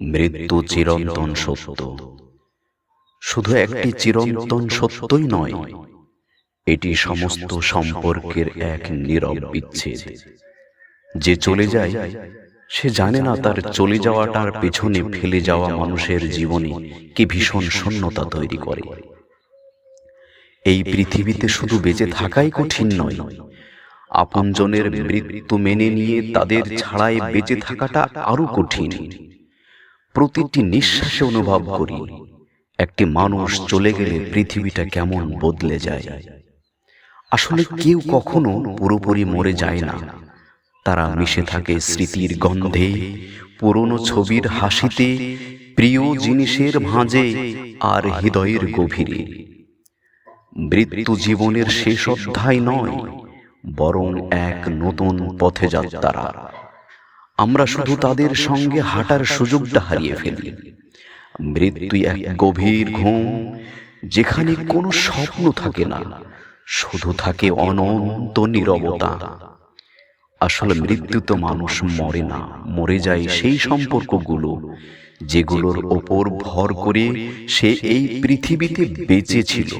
মৃত্যু চিরন্তন সত্য। শুধু একটি চিরন্তন সত্যই নয়, এটি সমস্ত সম্পর্কের এক নীরব বিচ্ছেদ। যে চলে যায়, সে জানে না তার চলে যাওয়াটার পেছনে ফেলে যাওয়া মানুষের জীবনে কি ভীষণ শূন্যতা তৈরি করে। এই পৃথিবীতে শুধু বেঁচে থাকাই কঠিন নয়, আপনজনের মৃত্যু মেনে নিয়ে তাদের ছাড়াই বেঁচে থাকাটা আরও কঠিন। প্রতিটি নিঃশ্বাসে অনুভব করি, একটি মানুষ চলে গেলে পৃথিবীটা কেমন বদলে যায়। আসলে কেউ কখনো পুরোপুরি মরে যায় না। তারা মিশে থাকে স্মৃতির গন্ধে, পুরনো ছবির হাসিতে, প্রিয় জিনিসের ভাঁজে আর হৃদয়ের গভীরে। মৃত্যু জীবনের শেষ অধ্যায় নয়, বরং এক নতুন পথে যাত্রা আমরা শুধু তাদের সঙ্গে হাঁটার সুযোগটা হারিয়ে ফেলি। মৃত্যু এক গভীর ঘুম যেখানে কোনো স্বপ্ন থাকে না শুধু থাকে অনন্ত নিরবতা। আসলে মৃত্যু তো মানুষ মরে না মরে যায় সেই সম্পর্কগুলো যেগুলোর ওপর ভর করে সে এই পৃথিবীতে বেঁচে ছিল।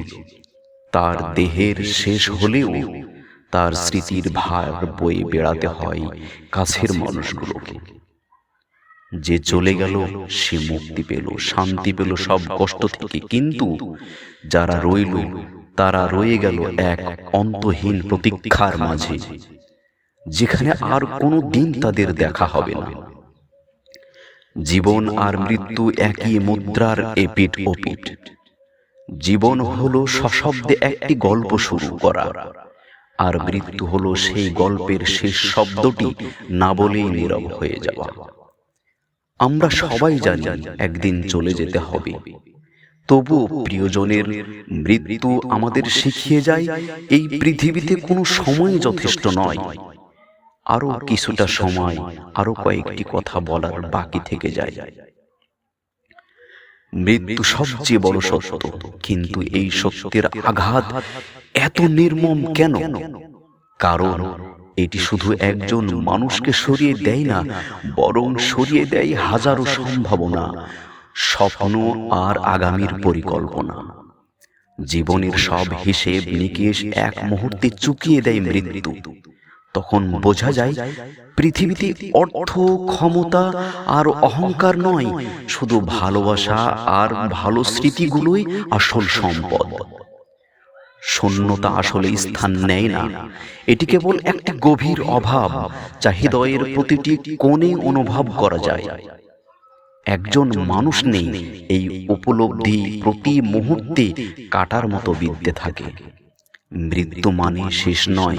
তার দেহের শেষ হলেও তার স্মৃতির ভার বয়ে বেড়াতে হয় কাছের মানুষগুলোকে। যে চলে গেল সে মুক্তি পেল শান্তি পেল সব কষ্ট থেকে। কিন্তু যারা রইল তারা রয়ে গেল এক অন্তহীন প্রতীক্ষার মাঝে যেখানে আর কোনো দিন তাদের দেখা হবে না। জীবন আর মৃত্যু একই মুদ্রার এপিট ওপিট জীবন হলো সশব্দে একটি গল্প শুরু করা। আর মৃত্যু হলো সেই গল্পের শেষ শব্দটি না বলেই নীরব হয়ে যাওয়া। আমরা সবাই জানি একদিন চলে যেতে হবে। তবু প্রিয়জনের মৃত্যু আমাদের শিখিয়ে যায়, এই পৃথিবীতে কোনো সময় যথেষ্ট নয়। আরও কিছুটা সময়, আরও কয়েকটি কথা বলার বাকি থেকে যায়। মৃত্যু সবচেয়ে বড় সত্য। কিন্তু এই সত্যের আঘাত এত নির্মম কেন? কারণ এটি শুধু একজন মানুষকে সরিয়ে দেয় না, বরং সরিয়ে দেয় হাজারো সম্ভাবনা, স্বপ্ন আর আগামীর পরিকল্পনা। জীবনের সব হিসেব নিকেশ এক মুহূর্তে চুকিয়ে দেয় মৃত্যু। তখন বোঝা যায় পৃথিবীতে অর্থ ক্ষমতা আর অহংকার নয় শুধু ভালোবাসা আর ভালো স্মৃতিগুলোই আসল সম্পদ। শূন্যতা আসলে স্থান নেয় না। এটি কেবল একটা গভীর অভাব যা হৃদয়ের প্রতিটি কোণে অনুভব করা যায়। একজন মানুষ নেই এই উপলব্ধি প্রতি মুহূর্তে কাটার মতো বিদ্যে থাকে। মৃত্যু মানে শেষ নয়।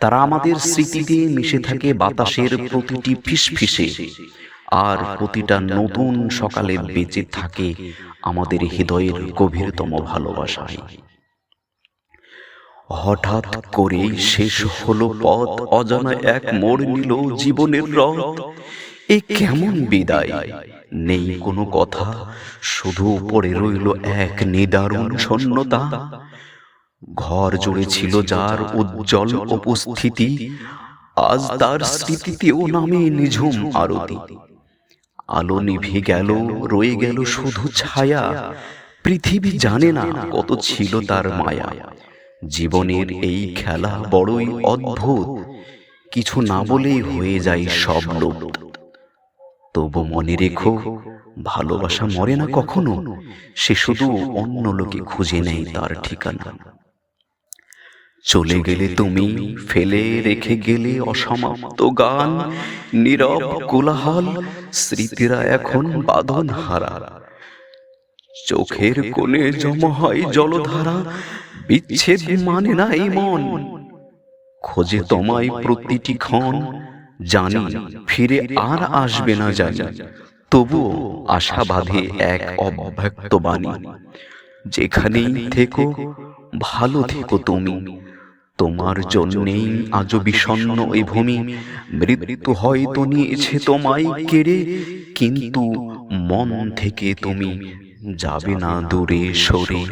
তারা আমাদের স্মৃতিতে মিশে থাকে বাতাসের প্রতিটি ফিসফিসে। আর প্রতিটা নতুন সকালে বেঁচে থাকে আমাদের হৃদয়ের গভীরতম ভালোবাসায়। হঠাৎ করেই শেষ হলো পথ, অজানা এক মোড় নিল জীবনের রথ। এ কেমন বিদায়? নেই কোনো কথা, শুধু পড়ে রইল এক নিদারুণ শূন্যতা। ঘর জুড়ে ছিল যার উজ্জ্বল উপস্থিতি। আজ তার স্মৃতিতেও নামে নিঝুম আরতি। আলো নিভে গেল রয়ে গেল শুধু ছায়া। পৃথিবী জানে না কত ছিল তার মায়া। জীবনের এই খেলা বড়ই অদ্ভুত। কিছু না বলেই হয়ে যায় সব লোক তবু মনে রেখো ভালোবাসা মরে না কখনো। সে শুধু অন্য লোকে খুঁজে নেয় তার ঠিকানা। চলে গেলে তুমি, ফেলে রেখে গেলে অসমাপ্ত গান, নীরব কোলাহল, স্মৃতিরা এখন বাঁধন হারা চোখের কোণে জমা হয় জলধারা, বিচ্ছেদ মানে না এই মন। খোঁজে তোমায় প্রতিটি ক্ষণ, জানি ফিরে আর আসবে না জানি, তবুও আশা বাঁধে এক অব্যক্ত বাণী। যেখানেই থেকো, ভালো থেকো তুমি। তোমার জন্যেই আজ বিষণ্ন এই ভূমি। মৃত্যু হয়তো নিয়েছে তোমায় কেড়ে, কিন্তু মন থেকে তুমি যাবে না দূরে সরে।